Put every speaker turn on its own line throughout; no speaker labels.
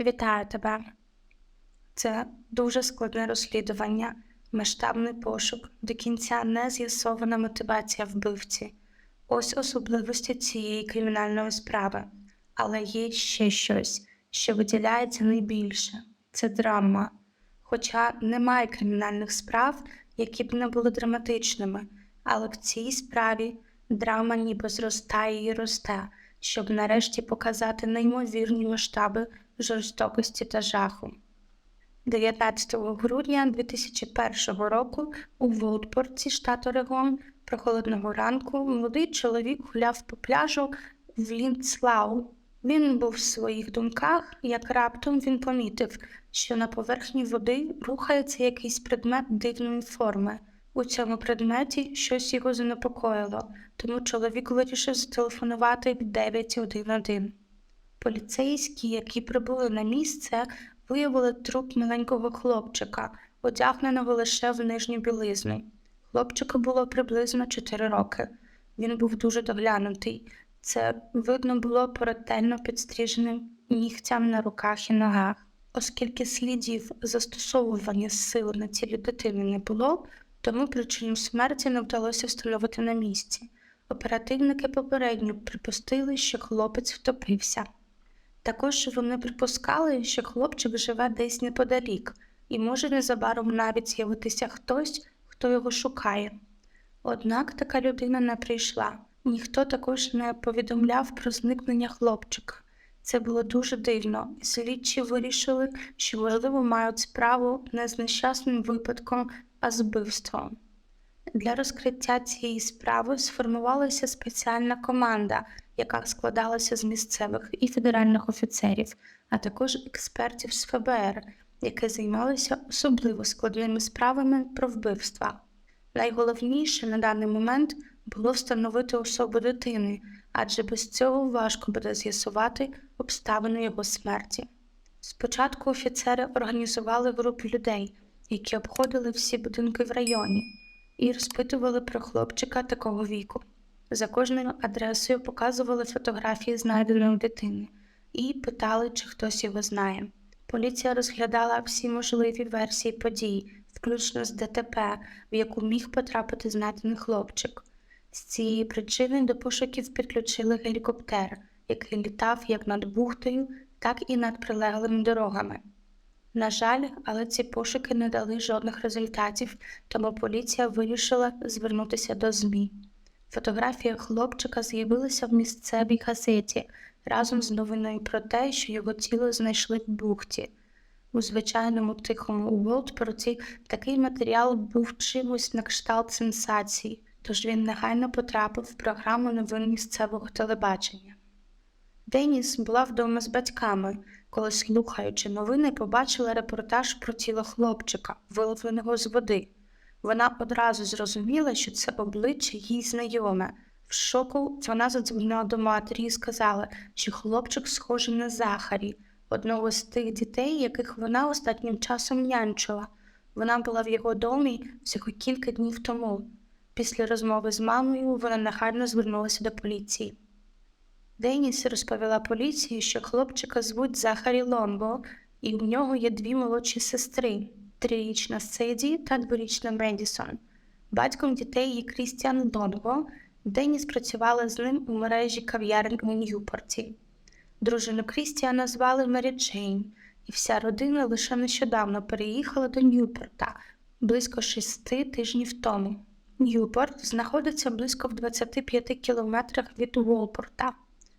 Вітаю тебе. Це дуже складне розслідування, масштабний пошук, до кінця не з'ясована мотивація вбивці. Ось особливості цієї кримінальної справи. Але є ще щось, що виділяється найбільше це драма. Хоча немає кримінальних справ, які б не були драматичними, але в цій справі драма ніби зростає і росте, щоб нарешті показати неймовірні масштаби жорстокості та жаху. 19 грудня 2001 року у Волтпорті, штат Орегон, прохолодного ранку молодий чоловік гуляв по пляжу в Ліндслау. Він був в своїх думках, як раптом він помітив, що на поверхні води рухається якийсь предмет дивної форми. У цьому предметі щось його занепокоїло, тому чоловік вирішив зателефонувати в 911. Поліцейські, які прибули на місце, виявили труп маленького хлопчика, одягненого лише в нижню білизну. Хлопчику було приблизно 4 роки. Він був дуже доглянутий. Це видно було по ретельно підстриженим нігтям на руках і ногах. Оскільки слідів застосовування сил на тілі дитини не було, тому причину смерті не вдалося встановити на місці. Оперативники попередньо припустили, що хлопець втопився. Також вони припускали, що хлопчик живе десь неподалік, і може незабаром навіть з'явитися хтось, хто його шукає. Однак така людина не прийшла. Ніхто також не повідомляв про зникнення хлопчика. Це було дуже дивно, і слідчі вирішили, що можливо мають справу не з нещасним випадком, а з вбивством. Для розкриття цієї справи сформувалася спеціальна команда, яка складалася з місцевих і федеральних офіцерів, а також експертів з ФБР, які займалися особливо складними справами про вбивства. Найголовніше на даний момент було встановити особу дитини, адже без цього важко буде з'ясувати обставини його смерті. Спочатку офіцери організували групу людей, які обходили всі будинки в районі, і розпитували про хлопчика такого віку. За кожною адресою показували фотографії знайденої дитини і питали, чи хтось його знає. Поліція розглядала всі можливі версії подій, включно з ДТП, в яку міг потрапити знайдений хлопчик. З цієї причини до пошуків підключили гелікоптер, який літав як над бухтою, так і над прилеглими дорогами. На жаль, але ці пошуки не дали жодних результатів, тому поліція вирішила звернутися до ЗМІ. Фотографія хлопчика з'явилася в місцевій газеті разом з новиною про те, що його тіло знайшли в бухті. У звичайному тихому Уолтпорті такий матеріал був чимось на кшталт сенсації, тож він негайно потрапив в програму новин місцевого телебачення. Деніс була вдома з батьками, коли, слухаючи новини, побачила репортаж про тіло хлопчика, виловленого з води. Вона одразу зрозуміла, що це обличчя їй знайоме. В шоку вона задзвонила до матері і сказала, що хлопчик схожий на Захарі, одного з тих дітей, яких вона останнім часом нянчила. Вона була в його домі всього кілька днів тому. Після розмови з мамою вона нахально звернулася до поліції. Деніс розповіла поліції, що хлопчика звуть Захарі Ломбо, і в нього є дві молодші сестри трирічна Седі та дворічна Медісон. Батьком дітей є Крістіан Лонго. Деніс працювала з ним у мережі кав'ярень у Ньюпорті. Дружину Крістіана звали Мері Джейн, і вся родина лише нещодавно переїхала до Ньюпорта близько шести тижнів тому. Ньюпорт знаходиться близько в 25 кілометрах від Уолпорта.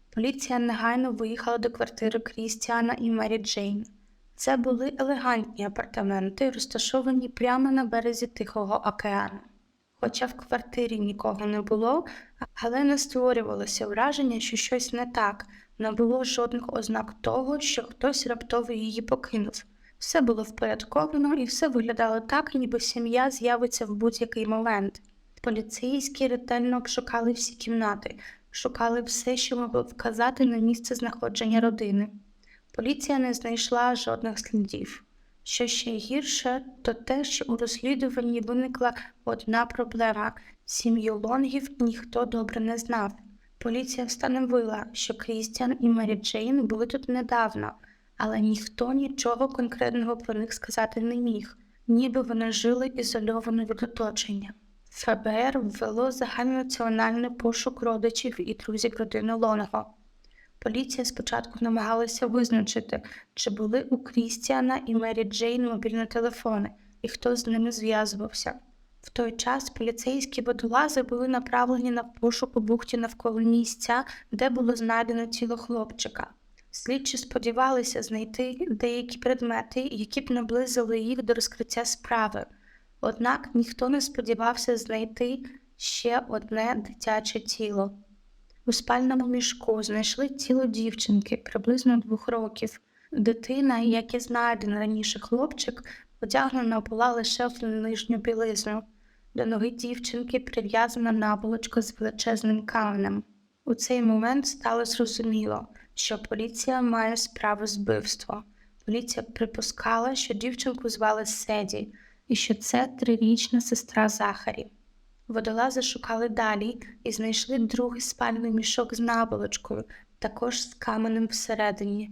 Поліція негайно виїхала до квартири Крістіана і Мері Джейн. Це були елегантні апартаменти, розташовані прямо на березі Тихого океану. Хоча в квартирі нікого не було, але не створювалося враження, що щось не так, не було жодних ознак того, що хтось раптово її покинув. Все було впорядковано і все виглядало так, ніби сім'я з'явиться в будь-який момент. Поліцейські ретельно обшукали всі кімнати, шукали все, що могло вказати на місце знаходження родини. Поліція не знайшла жодних слідів. Що ще гірше, то те, що у розслідуванні виникла одна проблема сім'ю лонгів ніхто добре не знав. Поліція встановила, що Крістіан і Мері Джейн були тут недавно, але ніхто нічого конкретного про них сказати не міг, ніби вони жили ізольовано від оточення. ФБР ввело загальнонаціональний пошук родичів і друзів родини Лонго. Поліція спочатку намагалася визначити, чи були у Крістіана і Мері Джейн мобільні телефони і хто з ними зв'язувався. В той час поліцейські водолази були направлені на пошук у бухті навколо місця, де було знайдено тіло хлопчика. Слідчі сподівалися знайти деякі предмети, які б наблизили їх до розкриття справи. Однак ніхто не сподівався знайти ще одне дитяче тіло. У спальному мішку знайшли тіло дівчинки приблизно двох років. Дитина, як і знайдений раніше хлопчик, одягнена була лише в нижню білизну. До ноги дівчинки прив'язана наволочка з величезним каменем. У цей момент стало зрозуміло, що поліція має справу з вбивством. Поліція припускала, що дівчинку звали Седі і що це трирічна сестра Захарі. Водолази шукали далі і знайшли другий спальний мішок з наволочкою, також з каменем всередині.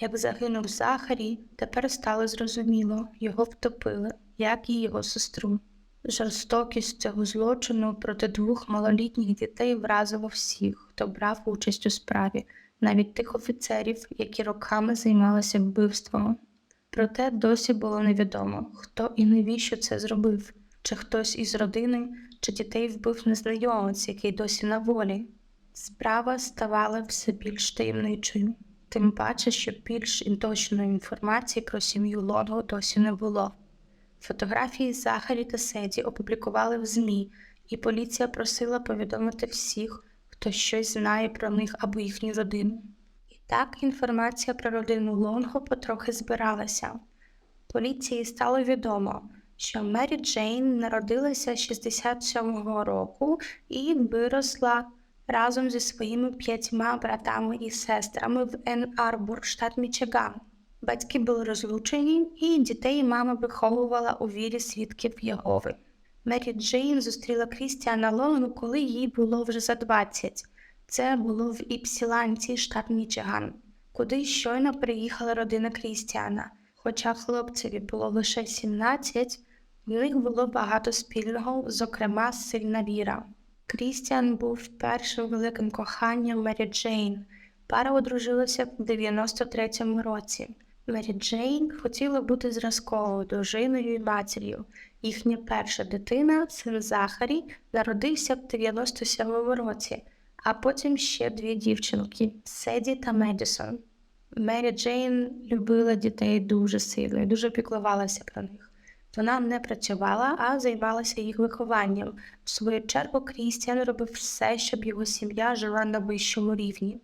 Як загинув Захарі, тепер стало зрозуміло, його втопили, як і його сестру. Жорстокість цього злочину проти двох малолітніх дітей вразила всіх, хто брав участь у справі, навіть тих офіцерів, які роками займалися вбивством. Проте досі було невідомо, хто і навіщо це зробив, чи хтось із родини, чи дітей вбив незнайомець, який досі на волі. Справа ставала все більш таємничою, тим паче, що більш точної інформації про сім'ю Лонго досі не було. Фотографії Захарі та Седі опублікували в ЗМІ, і поліція просила повідомити всіх, хто щось знає про них або їхню родину. І так інформація про родину Лонго потрохи збиралася. Поліції стало відомо, що Мері Джейн народилася 67-го року і виросла разом зі своїми п'ятьма братами і сестрами в Ен Арбор, штат Мічиган. Батьки були розлучені, і дітей мама виховувала у вірі свідків Єгови. Мері Джейн зустріла Крістіана Лонгу, коли їй було вже за 20. Це було в Іпсіланці, штат Мічиган, куди щойно приїхала родина Крістіана. Хоча хлопцеві було лише 17, в них було багато спільного, зокрема сильна віра. Крістіан був першим великим коханням Мері Джейн. Пара одружилася в 93-му році. Мері Джейн хотіла бути зразковою дружиною і матір'ю. Їхня перша дитина, син Захарі, народився в 97-му році, а потім ще дві дівчинки Седі та Медісон. Мері Джейн любила дітей дуже сильно і дуже піклувалася про них. Вона не працювала, а займалася їх вихованням. В свою чергу Крістіан робив все, щоб його сім'я жила на вищому рівні.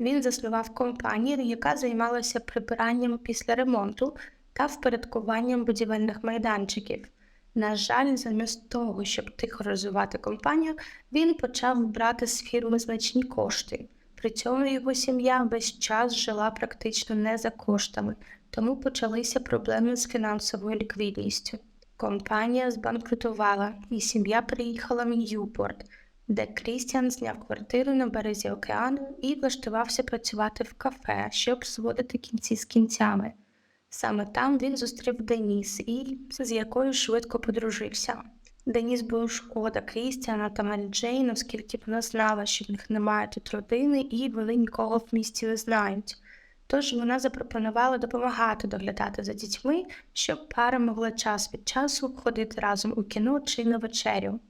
Він заснував компанію, яка займалася прибиранням після ремонту та впорядкуванням будівельних майданчиків. На жаль, замість того, щоб тихо розвивати компанію, він почав брати з фірми значні кошти. При цьому його сім'я весь час жила практично не за коштами, тому почалися проблеми з фінансовою ліквідністю. Компанія збанкрутувала, і сім'я приїхала в Ньюпорт, де Крістіан зняв квартиру на березі океану і влаштувався працювати в кафе, щоб зводити кінці з кінцями. Саме там він зустрів Деніс і з якою швидко подружився. Деніс було шкода Крістіана та Мері Джейн, оскільки вона знала, що в них немає тут родини і вони нікого в місті не знають. Тож вона запропонувала допомагати доглядати за дітьми, щоб пара могла час від часу ходити разом у кіно чи на вечерю.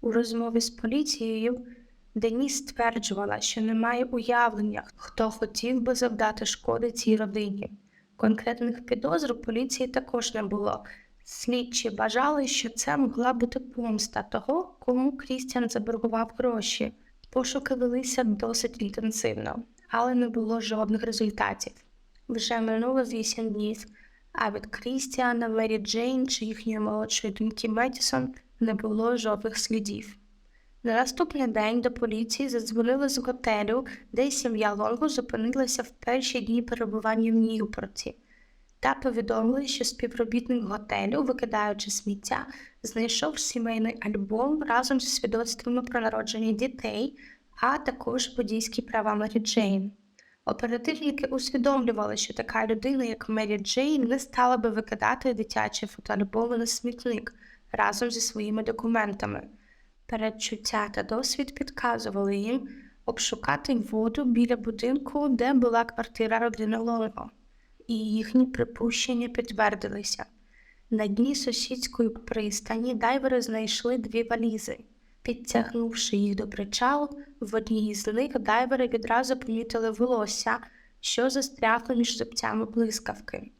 У розмові з поліцією Деніс стверджувала, що не має уявлення, хто хотів би завдати шкоди цій родині. Конкретних підозр у поліції також не було. Слідчі бажали, що це могла бути помста того, кому Крістіан заборгував гроші. Пошуки велися досить інтенсивно, але не було жодних результатів. Вже минуло вісім днів, а від Крістіана, Мері Джейн чи їхньої молодшої доньки Медісон не було жодних слідів. На наступний день до поліції задзвонили з готелю, де сім'я Лонго зупинилася в перші дні перебування в Ньюпорті, та повідомили, що співробітник готелю, викидаючи сміття, знайшов сімейний альбом разом зі свідоцтвами про народження дітей, а також водійські права Мері Джейн. Оперативники усвідомлювали, що така людина, як Мері Джейн, не стала би викидати дитячі фотоальбоми на смітник разом зі своїми документами. Передчуття та досвід підказували їм обшукати воду біля будинку, де була квартира родини Лонго, і їхні припущення підтвердилися. На дні сусідської пристані дайвери знайшли дві валізи. Підтягнувши їх до причалу, в одній з них дайвери відразу помітили волосся, що застрягло між зубцями блискавки.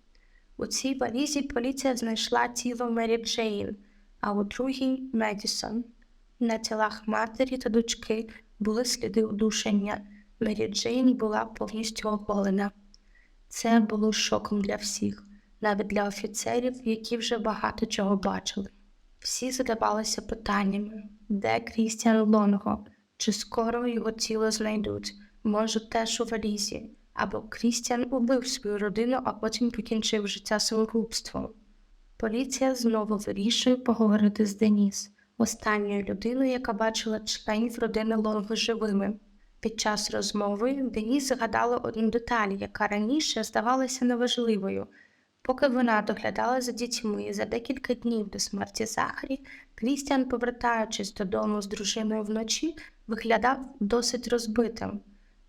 У цій валізі поліція знайшла тіло Мері Джейн, а у другій Медісон. На тілах матері та дочки були сліди удушення. Мері Джейн була повністю оголена. Це було шоком для всіх, навіть для офіцерів, які вже багато чого бачили. Всі задавалися питаннями, де Крістіан Лонго, чи скоро його тіло знайдуть, може теж у валізі, або Крістіан убив свою родину, а потім покінчив життя самогубством. Поліція знову вирішує поговорити з Деніс, останньою людиною, яка бачила членів родини Лонго живими. Під час розмови Деніс згадала одну деталь, яка раніше здавалася неважливою. Поки вона доглядала за дітьми за декілька днів до смерті Захарі, Крістіан, повертаючись додому з дружиною вночі, виглядав досить розбитим.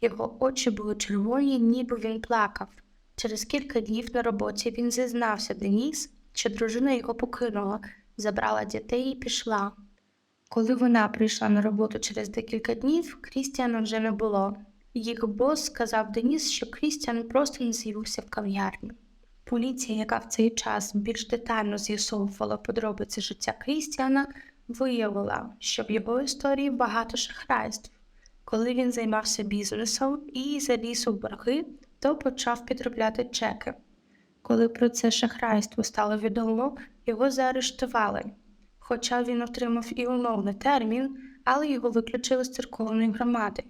Його очі були червоні, ніби він плакав. Через кілька днів на роботі він зізнався Деніс, що дружина його покинула, забрала дітей і пішла. Коли вона прийшла на роботу через декілька днів, Крістіана вже не було. Їх бос сказав Деніс, що Крістіан просто не з'явився в кав'ярні. Поліція, яка в цей час більш детально з'ясовувала подробиці життя Крістіана, виявила, що в його історії багато шахрайств. Коли він займався бізнесом і заліз у борги, то почав підробляти чеки. Коли про це шахрайство стало відомо, його заарештували. Хоча він отримав і умовний термін, але його виключили з церковної громади.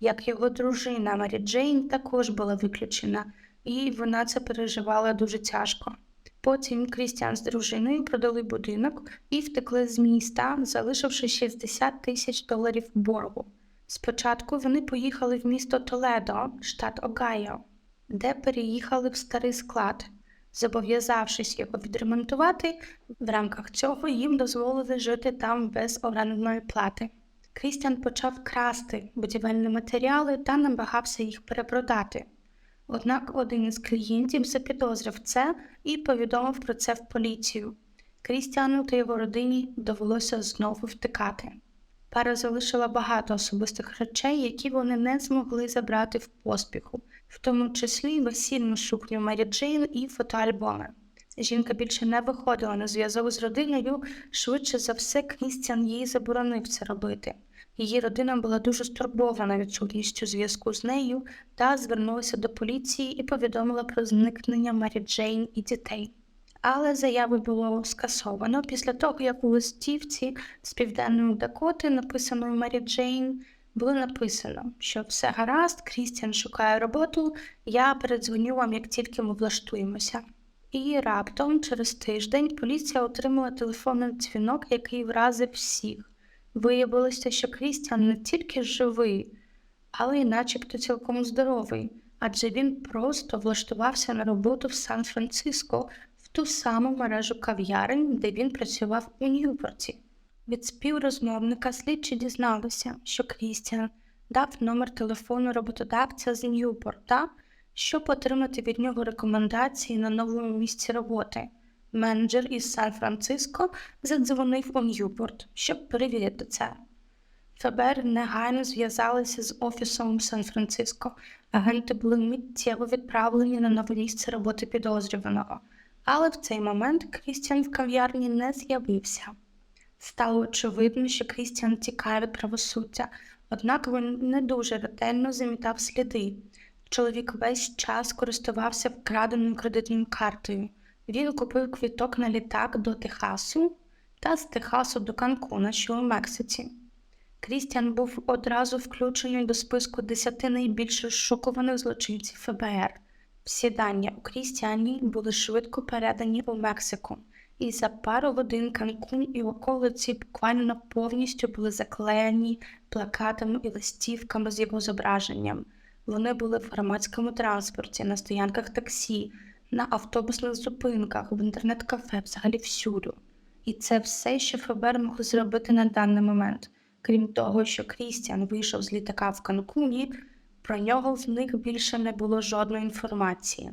Як його дружина Марі Джейн також була виключена, і вона це переживала дуже тяжко. Потім Крістіан з дружиною продали будинок і втекли з міста, залишивши 60 тисяч доларів боргу. Спочатку вони поїхали в місто Толедо, штат Огайо, де переїхали в старий склад. Зобов'язавшись його відремонтувати, в рамках цього їм дозволили жити там без орендної плати. Крістіан почав красти будівельні матеріали та намагався їх перепродати. Однак один із клієнтів запідозрив це і повідомив про це в поліцію. Крістіану та його родині довелося знову втикати. Пара залишила багато особистих речей, які вони не змогли забрати в поспіху, в тому числі весільну сукню Мері Джейн і фотоальбоми. Жінка більше не виходила на зв'язок з родиною, швидше за все, Крістіан їй заборонив це робити. Її родина була дуже стурбована відсутністю зв'язку з нею та звернулася до поліції і повідомила про зникнення Мері Джейн і дітей. Але заяви було скасовано після того, як у листівці з південної Дакоти, написаної Мері Джейн, було написано, що все гаразд, Крістіан шукає роботу, я передзвоню вам, як тільки ми влаштуємося. І раптом, через тиждень, поліція отримала телефонний дзвінок, який вразив всіх. Виявилося, що Крістіан не тільки живий, але й начебто цілком здоровий, адже він просто влаштувався на роботу в Сан-Франциско в ту саму мережу кав'ярень, де він працював у Ньюпорті. Від співрозмовника слідчі дізналися, що Крістіан дав номер телефону роботодавця з Ньюпорта, щоб отримати від нього рекомендації на новому місці роботи. Менеджер із Сан-Франциско задзвонив у Ньюпорт, щоб перевірити це. ФБР негайно зв'язалися з офісом Сан-Франциско. Агенти були миттєво відправлені на нове місце роботи підозрюваного, але в цей момент Крістіан в кав'ярні не з'явився. Стало очевидно, що Крістіан тікає від правосуддя, однак він не дуже ретельно замітав сліди. Чоловік весь час користувався вкраденою кредитною картою. Він купив квіток на літак до Техасу та з Техасу до Канкуна, що у Мексиці. Крістіан був одразу включений до списку десяти найбільш шокованих злочинців ФБР. Всі дані у Крістіані були швидко передані у Мексику, і за пару годин Канкун і околиці буквально повністю були заклеєні плакатами і листівками з його зображенням. Вони були в громадському транспорті, на стоянках таксі, на автобусних зупинках, в інтернет-кафе, взагалі всюди. І це все, що ФБР могло зробити на даний момент. Крім того, що Крістіан вийшов з літака в Канкуні, про нього в них більше не було жодної інформації.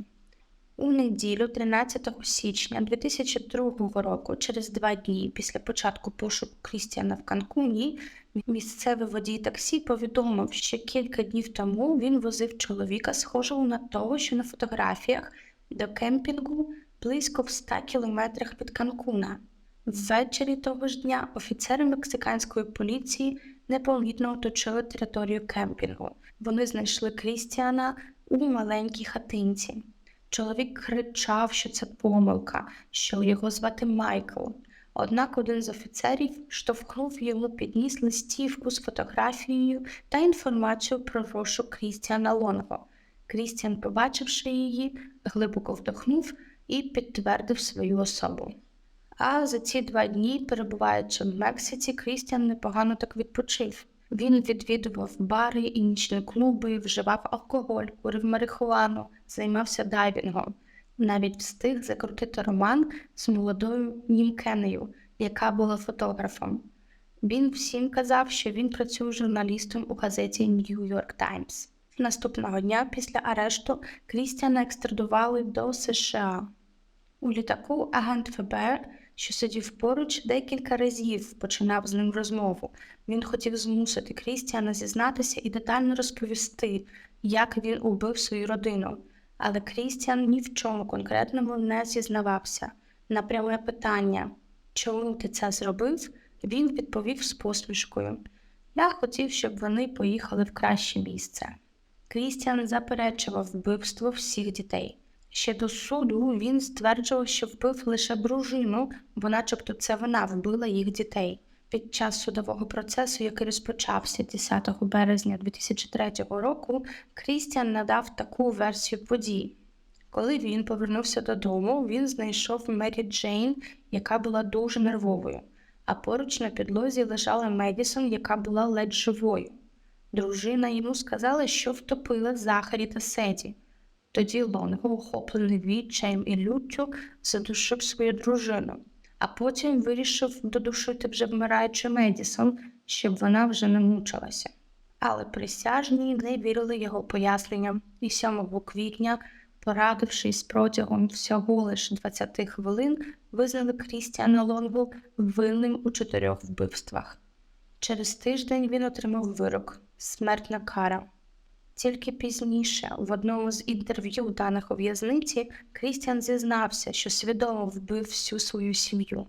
У неділю, 13 січня 2002 року, через два дні після початку пошуку Крістіана в Канкуні, місцевий водій таксі повідомив, що кілька днів тому він возив чоловіка, схожого на того, що на фотографіях, до кемпінгу близько в 100 кілометрах від Канкуна. Ввечері того ж дня офіцери мексиканської поліції непомітно оточили територію кемпінгу. Вони знайшли Крістіана у маленькій хатинці. Чоловік кричав, що це помилка, що його звати Майкл. Однак один з офіцерів штовхнув йому підніс листівку з фотографією та інформацією про розшук Крістіана Лонго. Крістіан, побачивши її, глибоко вдохнув і підтвердив свою особу. А за ці два дні, перебуваючи в Мексиці, Крістіан непогано так відпочив. Він відвідував бари і нічні клуби, вживав алкоголь, курив марихуану, займався дайвінгом. Навіть встиг закрутити роман з молодою Німкенею, яка була фотографом. Він всім казав, що він працює журналістом у газеті New York Times. Наступного дня після арешту Крістіана екстрадували до США. У літаку агент ФБР, що сидів поруч, декілька разів починав з ним розмову. Він хотів змусити Крістіана зізнатися і детально розповісти, як він убив свою родину. Але Крістіан ні в чому конкретному не зізнавався. На пряме питання, чому ти це зробив, він відповів з посмішкою. Я хотів, щоб вони поїхали в краще місце. Крістіан заперечував вбивство всіх дітей. Ще до суду він стверджував, що вбив лише дружину, бо начебто це вона вбила їх дітей. Під час судового процесу, який розпочався 10 березня 2003 року, Крістіан надав таку версію подій. Коли він повернувся додому, він знайшов Мері Джейн, яка була дуже нервовою, а поруч на підлозі лежала Медісон, яка була ледь живою. Дружина йому сказала, що втопила Захарі та Седі. Тоді Лонго, охоплений відчаєм і люттю, задушив свою дружину, а потім вирішив додушити вже вмираючи Медісон, щоб вона вже не мучилася. Але присяжні не вірили його поясненням, і 7 квітня, порадившись протягом всього лише 20 хвилин, визнали Крістіана Лонгу винним у чотирьох вбивствах. Через тиждень він отримав вирок смертна кара. Тільки пізніше, в одному з інтерв'ю даних у в'язниці, Крістіан зізнався, що свідомо вбив всю свою сім'ю.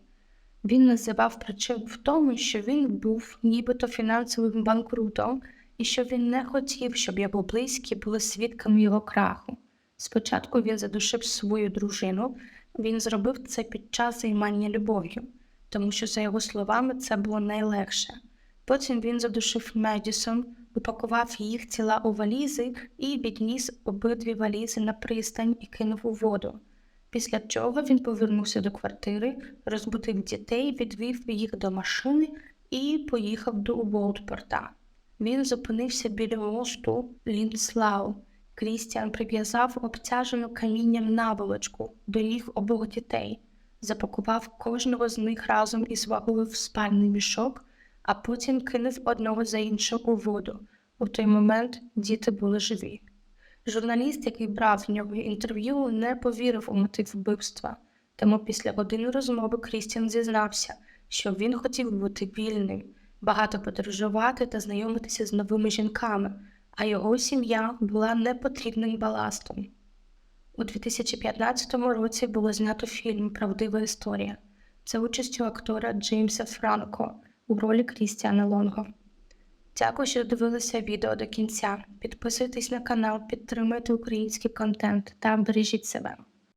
Він називав причину в тому, що він був нібито фінансовим банкрутом і що він не хотів, щоб його близькі були свідками його краху. Спочатку він задушив свою дружину, він зробив це під час займання любов'ю, тому що, за його словами, це було найлегше. Потім він задушив Медісон, упакував їх тіла у валізи і відніс обидві валізи на пристань і кинув у воду. Після чого він повернувся до квартири, розбудив дітей, відвів їх до машини і поїхав до Уолтпорта. Він зупинився біля мосту Лінслау. Крістіан прив'язав обтяжену камінням наволочку до ніг обох дітей, запакував кожного з них разом із вагою в спальний мішок а потім кинув одного за іншим у воду. У той момент діти були живі. Журналіст, який брав в нього інтерв'ю, не повірив у мотив вбивства, тому після години розмови Крістіан зізнався, що він хотів бути вільним, багато подорожувати та знайомитися з новими жінками, а його сім'я була непотрібним баластом. У 2015 році було знято фільм Правдива історія за участю актора Джеймса Франко у ролі Крістіана Лонго. Дякую, що дивилися відео до кінця. Підписуйтесь на канал, підтримуйте український контент та бережіть себе.